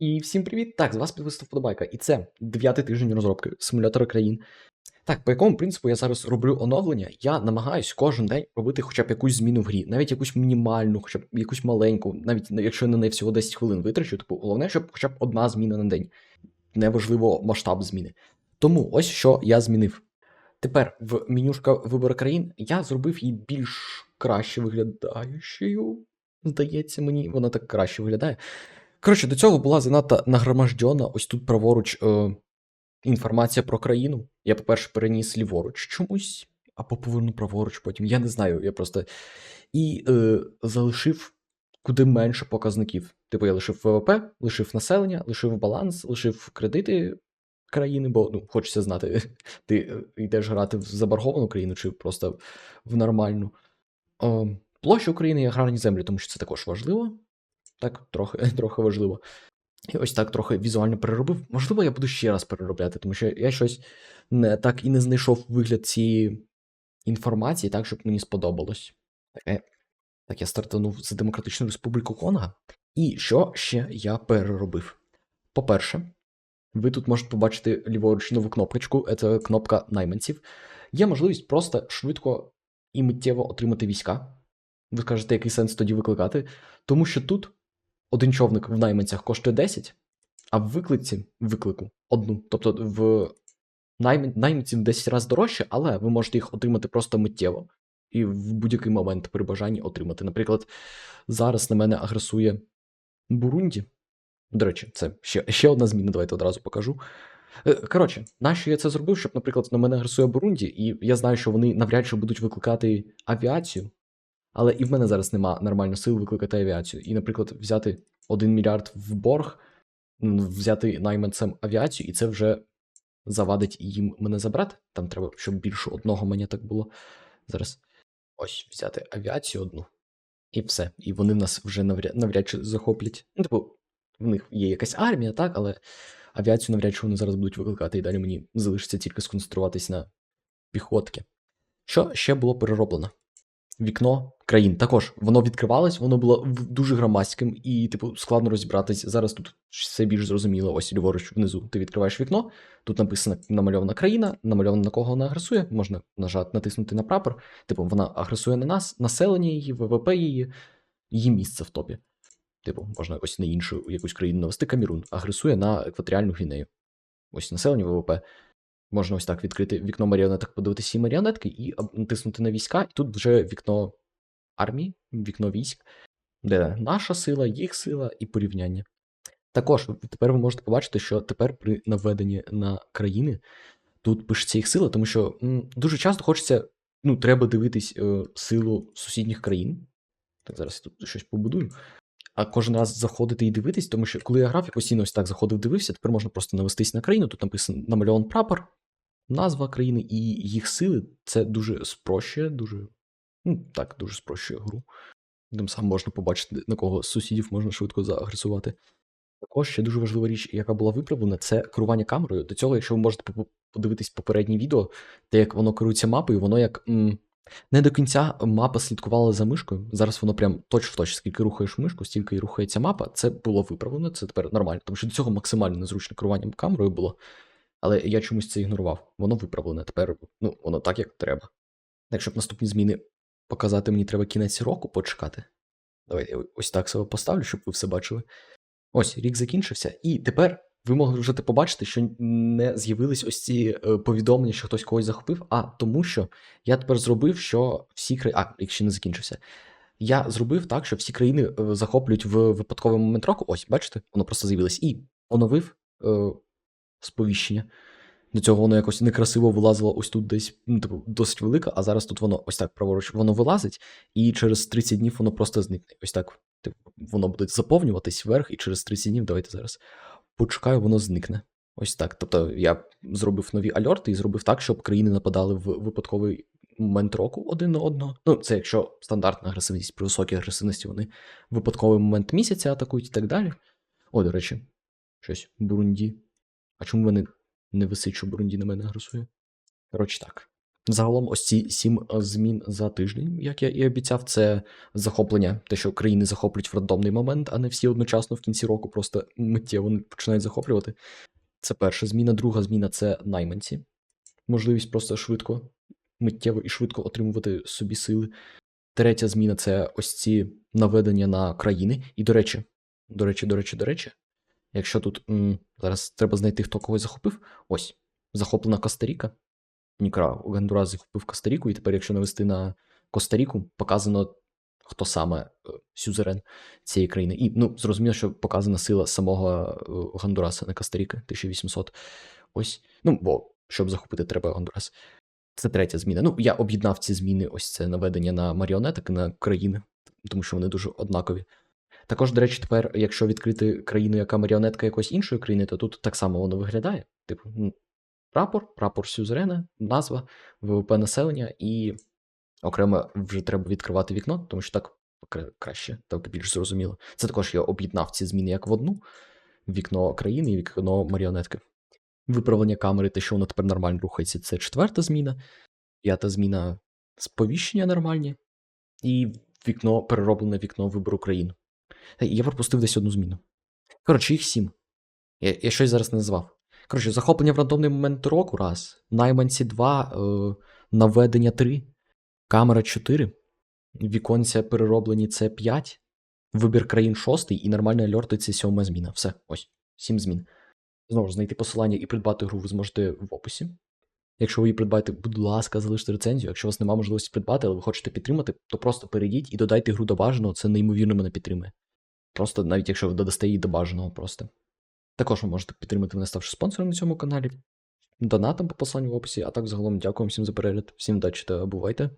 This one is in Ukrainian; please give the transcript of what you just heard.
І всім привіт! Так, з вас підвистав Подобайка. І це дев'ятий тиждень розробки симулятора країн. Так, по якому принципу я зараз роблю оновлення, я намагаюсь кожен день робити хоча б якусь зміну в грі, навіть якусь мінімальну, хоча б якусь маленьку, навіть якщо я на неї всього 10 хвилин витрачу, типу, головне, щоб хоча б одна зміна на день. Неважливо масштаб зміни. Тому ось що я змінив. Тепер в менюшка вибору країн я зробив її більш краще виглядаючою. Здається, мені вона так краще виглядає. Коротше, до цього була занадто нагромаждена ось тут праворуч е, інформація про країну. Я, по-перше, переніс ліворуч чомусь, або поверну праворуч потім. Я не знаю, я просто. І е, залишив куди менше показників. Типу, я лишив ВВП, лишив населення, лишив баланс, лишив кредити країни, бо ну, хочеться знати, ти е, йдеш грати в заборговану країну чи просто в нормальну. Е, площа України і аграрні землі, тому що це також важливо. Так, трохи, трохи важливо. І ось так трохи візуально переробив. Можливо, я буду ще раз переробляти, тому що я щось не так і не знайшов вигляд цієї інформації, так, щоб мені сподобалось. Таке. Так, я стартанув з Демократичну Республіку Конга. І що ще я переробив? По-перше, ви тут можете побачити ліворуч нову кнопочку, це кнопка найманців. Є можливість просто швидко і миттєво отримати війська. Ви скажете, який сенс тоді викликати? Тому що тут один човник в найманцях коштує 10, а в виклиці виклику одну. Тобто в найм... найманців 10 разів дорожче, але ви можете їх отримати просто миттєво і в будь-який момент при бажанні отримати. Наприклад, зараз на мене агресує Бурунді. До речі, це ще, ще одна зміна, давайте одразу покажу. Е, Коротше, нащо я це зробив, щоб, наприклад, на мене агресує Бурунді, і я знаю, що вони навряд чи будуть викликати авіацію. Але і в мене зараз нема нормально сил викликати авіацію. І, наприклад, взяти 1 мільярд в борг, взяти найманцем авіацію, і це вже завадить їм мене забрати. Там треба, щоб більше одного мене так було. Зараз ось взяти авіацію одну. І все. І вони нас вже навряд, навряд чи захоплять. Ну, типу, в них є якась армія, так, але авіацію навряд чи вони зараз будуть викликати, і далі мені залишиться тільки сконцентруватись на піхотки. Що ще було перероблено? Вікно країн. Також воно відкривалось, воно було дуже громадським і, типу, складно розібратись. Зараз тут все більш зрозуміло. Ось ліворуч внизу. Ти відкриваєш вікно. Тут написано намальована країна, намальована на кого вона агресує. Можна нажати, натиснути на прапор. Типу, вона агресує на нас, населення її, ВВП її, її місце в топі. Типу, можна ось на іншу якусь країну навести. Камірун агресує на екваторіальну гвінею. Ось населення ВВП. Можна ось так відкрити вікно маріонеток, подивитися всі маріонетки і натиснути на війська, і тут вже вікно армії, вікно військ, де наша сила, їх сила і порівняння. Також тепер ви можете побачити, що тепер при наведенні на країни тут пишеться їх сила, тому що м, дуже часто хочеться, ну, треба дивитись е, силу сусідніх країн. Так, зараз я тут щось побудую. А кожен раз заходити і дивитись, тому що коли я грав, я постійно ось так заходив, дивився, тепер можна просто навестись на країну, тут написано намальован прапор, назва країни і їх сили це дуже спрощує, дуже. Ну, так, дуже спрощує гру. Тим самим можна побачити, на кого з сусідів можна швидко заагресувати. Також ще дуже важлива річ, яка була виправлена, це керування камерою. До цього, якщо ви можете подивитись попереднє відео, те, як воно керується мапою, воно як. М не до кінця мапа слідкувала за мишкою. Зараз воно прям точ в точ, скільки рухаєш мишку, стільки і рухається мапа. Це було виправлено, це тепер нормально, тому що до цього максимально незручне керування камерою було. Але я чомусь це ігнорував. Воно виправлене. Тепер ну, воно так, як треба. Якщо б наступні зміни показати, мені треба кінець року почекати. Давайте я ось так себе поставлю, щоб ви все бачили. Ось, рік закінчився, і тепер ви могли вже побачити, що не з'явились ось ці е, повідомлення, що хтось когось захопив. А тому, що я тепер зробив, що всі країни. А, ще не закінчився. Я зробив так, що всі країни е, захоплюють в випадковий момент року. Ось, бачите, воно просто з'явилось. І оновив е, сповіщення. До цього воно якось некрасиво вилазило ось тут десь ну, типу, досить велика, а зараз тут воно ось так праворуч воно вилазить, і через 30 днів воно просто зникне. Ось так. Типу, воно буде заповнюватись вверх, і через 30 днів, давайте зараз почекаю, воно зникне. Ось так. Тобто я зробив нові альорти і зробив так, щоб країни нападали в випадковий момент року один на одного. Ну, це якщо стандартна агресивність при високій агресивності, вони в випадковий момент місяця атакують і так далі. О, до речі, щось Бурунді. А чому вони не висить, що Бурунді на мене агресує? Коротше так. Загалом, ось ці сім е, змін за тиждень, як я і обіцяв, це захоплення, те, що країни захоплюють в рандомний момент, а не всі одночасно в кінці року просто миттєво починають захоплювати. Це перша зміна. Друга зміна це найманці. Можливість просто швидко, миттєво і швидко отримувати собі сили. Третя зміна це ось ці наведення на країни. І, до речі, до речі, до речі, до речі, якщо тут м, зараз треба знайти, хто когось захопив. Ось, захоплена Коста-Ріка. Нікра Гондурас захопив Коста-Ріку, і тепер, якщо навести на Коста-Ріку, показано, хто саме е, сюзерен цієї країни. І ну, зрозуміло, що показана сила самого е, Гондураса, не Коста-Ріки, 1800. Ось. Ну, бо щоб захопити, треба Гондурас. Це третя зміна. Ну, я об'єднав ці зміни, ось це наведення на маріонеток на країни, тому що вони дуже однакові. Також, до речі, тепер, якщо відкрити країну, яка маріонетка якоїсь іншої країни, то тут так само воно виглядає. Типу, м, прапор, прапор сюзерена, назва, ВВП населення, і окремо вже треба відкривати вікно, тому що так краще, так більш зрозуміло. Це також я об'єднав ці зміни як в одну: вікно країни і вікно маріонетки. Виправлення камери, те, що воно тепер нормально рухається, це четверта зміна. П'ята зміна сповіщення нормальні. І вікно, перероблене вікно вибору країн. Я пропустив десь одну зміну. Коротше, їх сім. Я, я щось зараз не назвав. Коротше, захоплення в рандомний момент року раз. Найманці 2, е, наведення 3, камера 4, віконця перероблені це 5, вибір країн 6 і нормальний альорти це 7 зміна. Все, ось, 7 змін. Знову ж знайти посилання і придбати гру ви зможете в описі. Якщо ви її придбаєте, будь ласка, залиште рецензію. Якщо у вас немає можливості придбати, але ви хочете підтримати, то просто перейдіть і додайте гру до бажаного, це неймовірно мене підтримує. Просто навіть якщо ви додасте її до бажаного просто. Також ви можете підтримати мене, ставши спонсором на цьому каналі, донатом по посиланню в описі, а так загалом дякую всім за перегляд, всім удачі та бувайте.